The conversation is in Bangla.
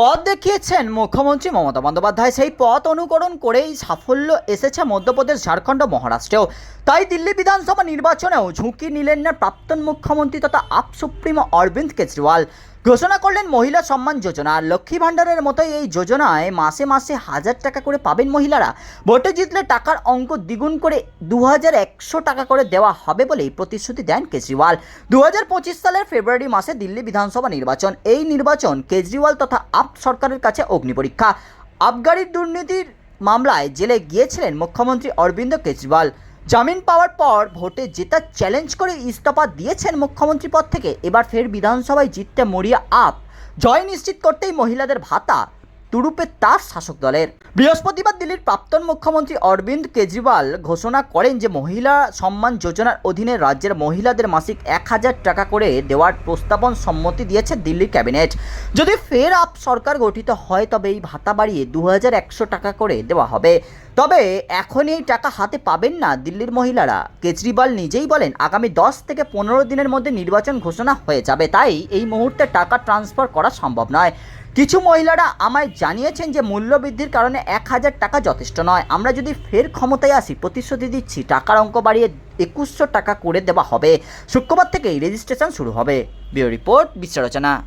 পথ দেখিয়েছেন মুখ্যমন্ত্রী মমতা বন্দ্যোপাধ্যায়। সেই পথ অনুকরণ করেই সাফল্য এসেছে মধ্যপ্রদেশ, ঝাড়খণ্ড, মহারাষ্ট্রেও। তাই দিল্লি বিধানসভা নির্বাচনেও ঝুঁকি নিলেন না প্রাক্তন মুখ্যমন্ত্রী তথা আপ সুপ্রিমো অরবিন্দ কেজরিওয়াল। ঘোষণা করলেন মহিলা সম্মান যোজনা। লক্ষ্মী ভাণ্ডারের মতোই এই যোজনায় মাসে মাসে হাজার টাকা করে পাবেন মহিলারা। ভোটে জিতলে টাকার অঙ্ক দ্বিগুণ করে দু হাজার একশো টাকা করে দেওয়া হবে বলেই প্রতিশ্রুতি দেন কেজরিওয়াল। দু হাজার পঁচিশ সালের ফেব্রুয়ারি মাসে দিল্লি বিধানসভা নির্বাচন। এই নির্বাচন কেজরিওয়াল তথা আপ সরকারের কাছে অগ্নিপরীক্ষা আবগারির দুর্নীতির মামলায় জেলে গিয়েছিলেন মুখ্যমন্ত্রী অরবিন্দ কেজরিওয়াল। জামিন পাওয়ার পর ভোটে জেতার চ্যালেঞ্জ করে ইস্তফা দিয়েছেন মুখ্যমন্ত্রী পদ থেকে। এবার ফের বিধানসভায় জিততে মরিয়া আপ। জয় নিশ্চিত করতেই মহিলাদের ভাতা। তুরুপে তার শাসক দলের। বৃহস্পতিবার দিল্লির প্রাক্তন মুখ্যমন্ত্রী অরবিন্দ কেজরিওয়াল ঘোষণা করেন যে মহিলা সম্মান যোজনার অধীনে রাজ্যের মহিলাদের মাসিক এক হাজার টাকা করে দেওয়ার প্রস্তাবন সম্মতি দিয়েছে দিল্লির ক্যাবিনেট। যদি ফের আপ সরকার গঠিত হয়, তবে এই ভাতা বাড়িয়ে দু হাজার একশো টাকা করে দেওয়া হবে। তবে এখন এই টাকা হাতে পাবেন না দিল্লির মহিলারা। কেজরিওয়াল নিজেই বলেন, আগামী দশ থেকে পনেরো দিনের মধ্যে নির্বাচন ঘোষণা হয়ে যাবে। তাই এই মুহূর্তে টাকা ট্রান্সফার করা সম্ভব নয়। কিছু মহিলারা আমায় জানিয়েছেন যে মূল্যবৃদ্ধির কারণে এক হাজার টাকা যথেষ্ট নয়। আমরা যদি ফের ক্ষমতায় আসি, প্রতিশ্রুতি দিচ্ছি, টাকার অঙ্ক বাড়িয়ে একুশশো টাকা করে দেওয়া হবে। শুক্রবার থেকেই রেজিস্ট্রেশন শুরু হবে। Bureau report বিশ্লেষণা